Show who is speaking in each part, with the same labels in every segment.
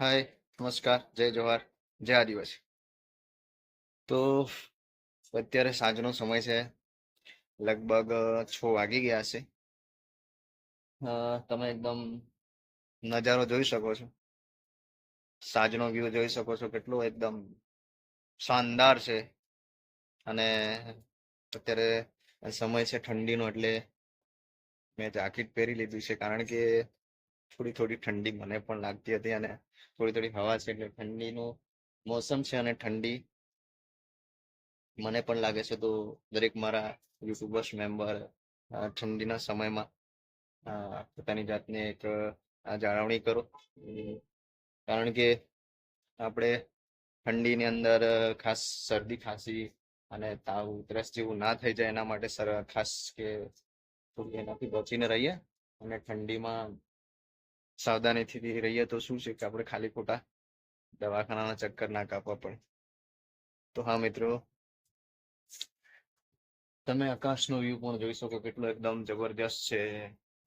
Speaker 1: હાય નમસ્કાર. જય જવાહર. જય આદિવાસી. તો અત્યારે સાંજનો સમય છે. લગભગ છ વાગી ગયા છે તમે એકદમ નજારો જોઈ શકો છો. સાંજનો વ્યૂ જોઈ શકો છો. કેટલો એકદમ શાનદાર છે. અને અત્યારે સમય છે ઠંડીનો એટલે મેં જાકેટ પહેરી લીધું છે. કારણ કે થોડી થોડી ઠંડી મને પણ લાગતી હતી અને થોડી થોડી હવા છે એટલે ઠંડીનું મોસમ છે અને ઠંડી મને પણ લાગે છે. તો દરેક મારા યુટ્યુબર્સ, મેમ્બર ઠંડીના સમયમાં પોતાની જાતને એક જાળવણી કરો. કારણ કે આપણે ઠંડીની અંદર ખાસ શરદી ખાંસી અને તાવ ઉધરસ જેવું ના થઈ જાય એના માટે સર, ખાસ કે થોડી એનાથી બચીને રહીએ અને ઠંડીમાં સાવધાનીથી રહીએ તો શું છે કે આપણે ખાલી ખોટા દવાખાનાના ચક્કર ના કાપવા પડે. તો હા મિત્રો, તમે આકાશનો વ્યૂ પણ જોઈ શકો કેટલો એકદમ જબરદસ્ત છે,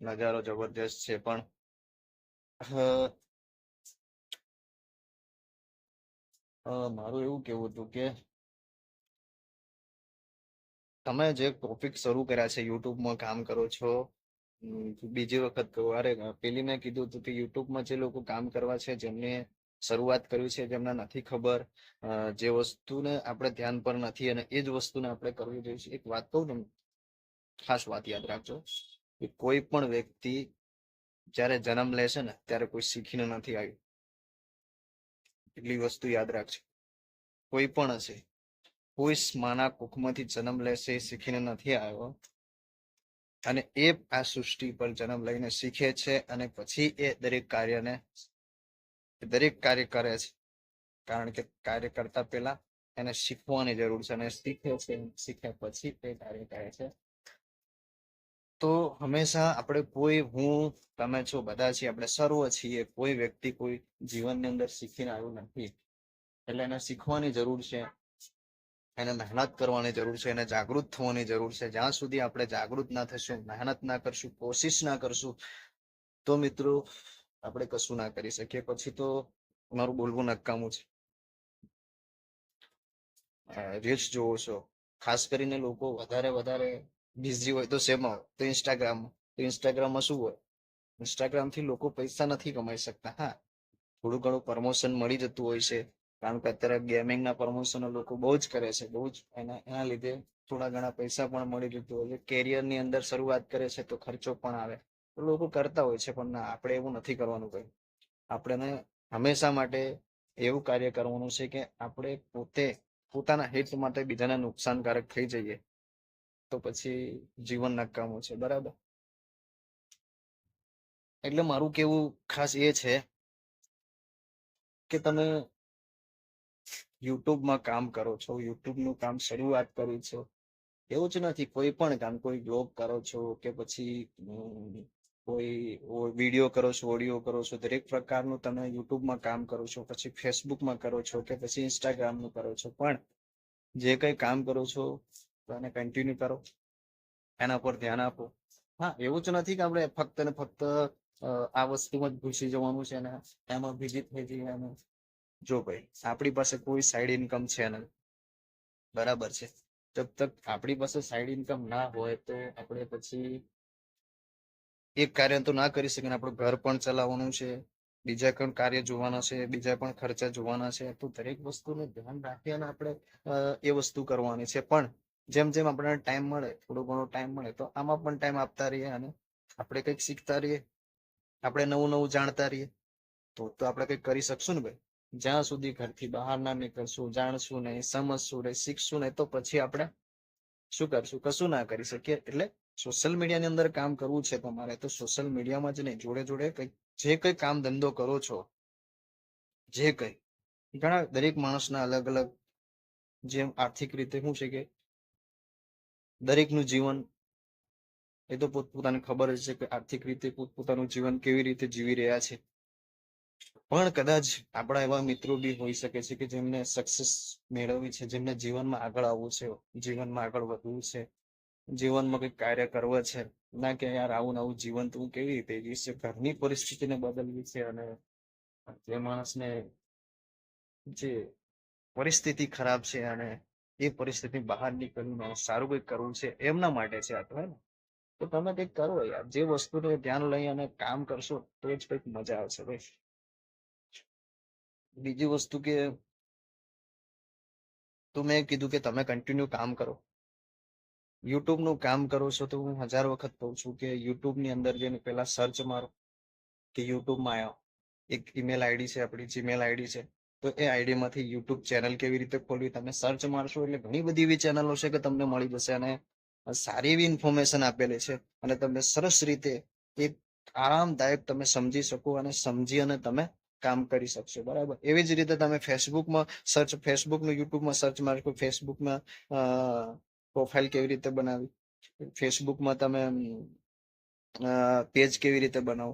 Speaker 1: નજારો જબરદસ્ત છે, પણ મારું એવું કેવું હતું કે તમે જે ટોપિક શરૂ કર્યા છે યુટ્યુબમાં કામ કરો છો બીજી વખત કહું અરે, પેલી મેં કીધું હતું કે યુટ્યુબમાં જે લોકો કામ કરવા છે, જેમને શરૂઆત કરવી છે, જેમને નથી ખબર જે વસ્તુને આપણે ધ્યાન પર નથી અને એ જ વસ્તુને આપણે કરવી જોઈએ એક વાત કહું તમને, ખાસ વાત યાદ રાખજો કે કોઈ પણ વ્યક્તિ જ્યારે જન્મ લે છે ને, ત્યારે કોઈ શીખીને નથી આવ્યું. એટલી વસ્તુ યાદ રાખજો. કોઈ પણ હશે, કોઈ માના કુખમાંથી જન્મ લેશે એ શીખીને નથી આવ્યો અને એ આ સૃષ્ટિ પર જન્મ લઈને શીખે છે અને પછી એ દરેક કાર્યને દરેક કાર્ય કરે છે. કારણ કે કાર્ય કરતા પહેલા એને શીખવાની જરૂર છે અને શીખે છે શીખ્યા પછી તે કાર્ય કરે છે. તો હંમેશા આપણે કોઈ, હું, તમે છો બધા છીએ, આપણે સર્વ છીએ, કોઈ વ્યક્તિ કોઈ જીવનની અંદર શીખીને આવ્યું નથી. એટલે એને શીખવાની જરૂર છે. એને મહેનત કરવાની જરૂર છે, એને જાગૃત થવાની જરૂર છે. જ્યાં સુધી આપણે જાગૃત ના થશું, મહેનત ના કરશું, કોશિશ ના કરશું, તો મિત્રો આપણે કશું ના કરી શકીએ. પછી તો મારું બોલવું નકામું છે. રીલ્સ જોવો છો. ખાસ કરીને લોકો વધારે વધારે બિઝી હોય તો શેમાં તો ઇન્સ્ટાગ્રામ તો ઇન્સ્ટાગ્રામમાં શું હોય? ઇન્સ્ટાગ્રામથી લોકો પૈસા નથી કમાઈ શકતા. હા, થોડું ઘણું પ્રમોશન મળી જતું હોય છે. કારણ કે અત્યારે ગેમિંગના પ્રમોશનો લોકો બહુ જ કરે છે, બહુ જ. એના એના લીધે થોડા ઘણા પૈસા પણ મળી લીધું હોય છે. કેરિયરની અંદર શરૂઆત કરે છે તો ખર્ચો પણ આવે. તો લોકો કરતા હોય છે, પણ ના, આપણે એવું નથી કરવાનું કઈ. આપણે હંમેશા માટે એવું કાર્ય કરવાનું છે કે આપણે પોતે, પોતાના હિત માટે બીજાને નુકસાનકારક થઈ જઈએ. તો પછી જીવન નકામું છે, બરાબર? એટલે મારું કેવું ખાસ એ છે કે તમે યુટ્યુબમાં કામ કરો છો, યુટ્યુબનું કામ શરૂઆત કરી છો, એવું જ નથી. કોઈ પણ કામ, કોઈ બ્લોગ કરો છો કે પછી કોઈ વીડિયો કરો છો ઓડિયો કરો છો, દરેક પ્રકારનું તમે યુટ્યુબમાં કામ કરો છો, પછી ફેસબુકમાં કરો છો કે પછી ઇન્સ્ટાગ્રામનું કરો છો. પણ જે કંઈ કામ કરો છો, એને કન્ટિન્યુ કરો, એના પર ધ્યાન આપો. હા, એવું જ નથી કે આપણે ફક્ત ને ફક્ત આ વસ્તુમાં જ ઘૂસી જવાનું છે ને એમાં બીજી થઈ જઈએ જો ભાઈ, આપણી પાસે કોઈ સાઈડ ઇન્કમ છે નહીં. બરાબર છે. જબ તક આપણી પાસે સાઈડ ઇન્કમ ના હોય તો આપણે પછી એક કાર્ય તો ના કરી શકીએ આપણું ઘર પણ ચલાવવાનું છે, બીજા પણ કાર્ય જોવાના છે, બીજા પણ ખર્ચા જોવાના છે. તો દરેક વસ્તુનું ધ્યાન રાખી અને આપણે એ વસ્તુ કરવાની છે. પણ જેમ જેમ આપણને ટાઈમ મળે, થોડો ઘણો ટાઈમ મળે, તો આમાં પણ ટાઈમ આપતા રહીએ અને આપણે કંઈક શીખતા રહીએ, આપણે નવું નવું જાણતા રહીએ. તો તો આપણે કંઈક કરી શકશું ને ભાઈ? જ્યાં સુધી ઘરથી બહાર ના નીકળશું, જાણશું નહીં, સમજશું નહીં, શીખશું નહીં, તો પછી આપણે શું કરશું? કશું ના કરી શકીએ. એટલે સોશિયલ મીડિયાની અંદર કામ કરવું છે તમારે, તો સોશિયલ મીડિયામાં જ નહીં, જોડે જોડે કંઈક જે કંઈ કામ ધંધો કરો છો, જે કંઈ. ઘણા દરેક માણસના અલગ અલગ જેમ આર્થિક રીતે શું છે કે દરેકનું જીવન એ તો પોતપોતાને ખબર જ છે કે આર્થિક રીતે પોતપોતાનું જીવન કેવી રીતે જીવી રહ્યા છે. પણ કદાચ આપણા એવા મિત્રો બી હોઈ શકે છે કે જેમને સક્સેસ મેળવવી છે, જેમને જીવનમાં આગળ આવવું છે, જીવનમાં આગળ વધવું છે, જીવનમાં કંઈક કાર્ય કરવું છે. ના કે યાર આવું નવું જીવન તું કેવી રીતે? જીવીશ ઘરની પરિસ્થિતિને બદલવી છે અને જે માણસને જે પરિસ્થિતિ ખરાબ છે અને એ પરિસ્થિતિ બહાર નીકળીને સારું કંઈક કરવું છે એમના માટે છે આ તો ને? તો તમે કંઈક કરો યાર. જે વસ્તુને ધ્યાન લઈ અને કામ કરશો તો જ કંઈક મજા આવશે ભાઈ. બીજી વસ્તુ કે તો મેં કીધું કે તમે કન્ટિન્યુ કામ કરો. યુટ્યુબનું કામ કરો છો તો હું હજાર વખત કહું છું કે યુટ્યુબની અંદર જઈને પહેલા સર્ચ મારો કે યુટ્યુબમાં આવ્યો એક ઈમેલ આઈડી છે, આપણી જીમેલ આઈડી છે. તો એ આઈડીમાંથી યુટ્યુબ ચેનલ કેવી રીતે ખોલવી? તમે સર્ચ મારશો એટલે ઘણી બધી એવી ચેનલો છે કે તમને મળી જશે અને સારી એવી ઇન્ફોર્મેશન આપેલી છે અને તમે સરસ રીતે એક આરામદાયક તમે સમજી શકો અને સમજી અને તમે કામ કરી શકશો, બરાબર? એવી જ રીતે તમે ફેસબુકમાં સર્ચ ફેસબુકનું યુટ્યુબમાં સર્ચ મારશો ફેસબુકમાં પ્રોફાઇલ કેવી રીતે બનાવી ફેસબુકમાં તમે પેજ કેવી રીતે બનાવો?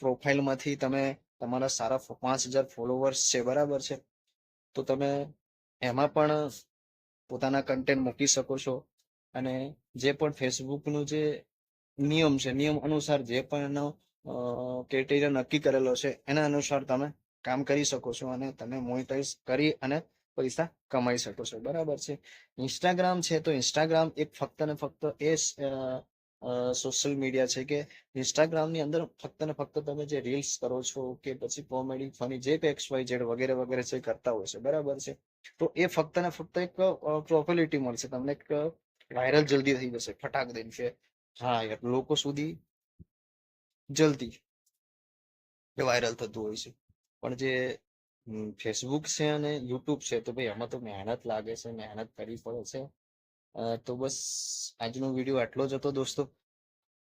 Speaker 1: પ્રોફાઇલમાંથી તમે તમારા સારા પાંચ હજાર ફોલોવર્સ છે, બરાબર છે? તો તમે એમાં પણ પોતાના કન્ટેન્ટ મૂકી શકો છો. અને જે પણ ફેસબુકનું જે નિયમ છે, નિયમ અનુસાર જે પણ એનો ક્રાઇટેરિયા નક્કી કરેલો છે. એના અનુસાર તમે કામ કરી શકો છો અને તમે મોનિટાઈઝ કરી અને પૈસા કમાઈ શકો છો. બરાબર છે? ઇન્સ્ટાગ્રામ છે તો ઇન્સ્ટાગ્રામ એક ફક્ત ને ફક્ત એ સોશિયલ મીડિયા છે કે ઇન્સ્ટાગ્રામની અંદર ફક્ત ને ફક્ત તમે જે રીલ્સ કરો છો કે પછી કોમેડી ફની જે એક્સ વાય જેડ વગેરે વગેરે જે કરતા હોય છે. બરાબર છે? તો એ ફક્ત ને ફક્ત એક પ્રોપેલિટી મળશે. તમને એક વાયરલ જલ્દી થઈ જશે. ફટાક દઈને કે હા યાર, લોકો સુધી જલ્દી એ વાયરલ થતું હોય છે. પણ જે ફેસબુક છે અને યુટ્યુબ છે, તો ભાઈ એમાં તો મહેનત લાગે છે, મહેનત કરવી પડે છે. તો બસ આજનો વીડિયો આટલો જ હતો દોસ્તો.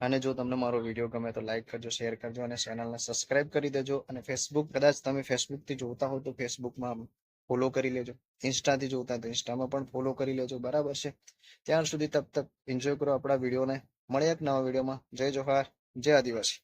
Speaker 1: અને જો તમને મારો વીડિયો ગમે તો લાઈક કરજો શેર કરજો અને ચેનલને સબસ્ક્રાઇબ કરી દેજો. અને ફેસબુક કદાચ તમે ફેસબુકથી જોતા હો તો ફેસબુકમાં ફોલો કરી લેજો. ઇન્સ્ટાથી જોતા તો ઇન્સ્ટામાં પણ ફોલો કરી લેજો. બરાબર છે? ત્યાર સુધી તબ તક એન્જોય કરો આપણા વિડીયોને મળ્યા એક નવા વિડીયોમાં જય જોહાર. જય આદિવાસી.